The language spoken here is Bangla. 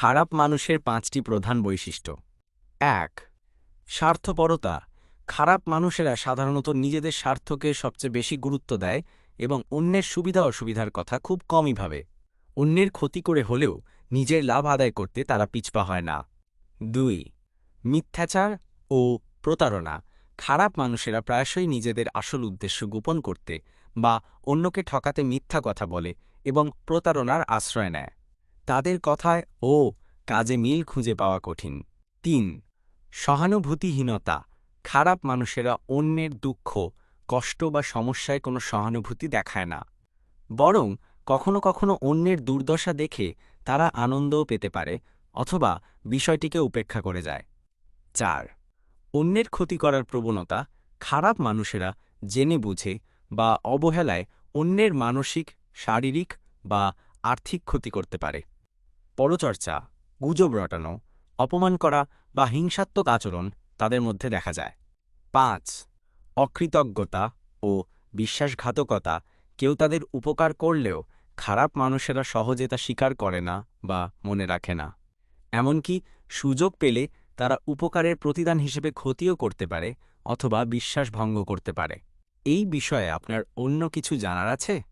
খারাপ মানুষের পাঁচটি প্রধান বৈশিষ্ট্য। এক, স্বার্থপরতা। খারাপ মানুষেরা সাধারণত নিজেদের স্বার্থকে সবচেয়ে বেশি গুরুত্ব দেয় এবং অন্যের সুবিধা অসুবিধার কথা খুব কমই ভাবে। অন্যের ক্ষতি করে হলেও নিজের লাভ আদায় করতে তারা পিছপা হয় না। দুই, মিথ্যাচার ও প্রতারণা। খারাপ মানুষেরা প্রায়শই নিজেদের আসল উদ্দেশ্য গোপন করতে বা অন্যকে ঠকাতে মিথ্যা কথা বলে এবং প্রতারণার আশ্রয় নেয়। তাদের কথায় ও কাজে মিল খুঁজে পাওয়া কঠিন। তিন, সহানুভূতিহীনতা। খারাপ মানুষেরা অন্যের দুঃখ, কষ্ট বা সমস্যায় কোনো সহানুভূতি দেখায় না। বরং কখনো কখনো অন্যের দুর্দশা দেখে তারা আনন্দও পেতে পারে অথবা বিষয়টিকে উপেক্ষা করে যায়। চার, অন্যের ক্ষতি করার প্রবণতা। খারাপ মানুষেরা জেনে বুঝে বা অবহেলায় অন্যের মানসিক, শারীরিক বা আর্থিক ক্ষতি করতে পারে। পরচর্চা, গুজব রটানো, অপমান করা বা হিংসাত্মক আচরণ তাদের মধ্যে দেখা যায়। পাঁচ, অকৃতজ্ঞতা ও বিশ্বাসঘাতকতা। কেউ তাদের উপকার করলেও খারাপ মানুষেরা সহজে তা স্বীকার করে না বা মনে রাখে না। এমনকি সুযোগ পেলে তারা উপকারের প্রতিদান হিসেবে ক্ষতিও করতে পারে অথবা বিশ্বাস ভঙ্গ করতে পারে। এই বিষয়ে আপনার অন্য কিছু জানার আছে?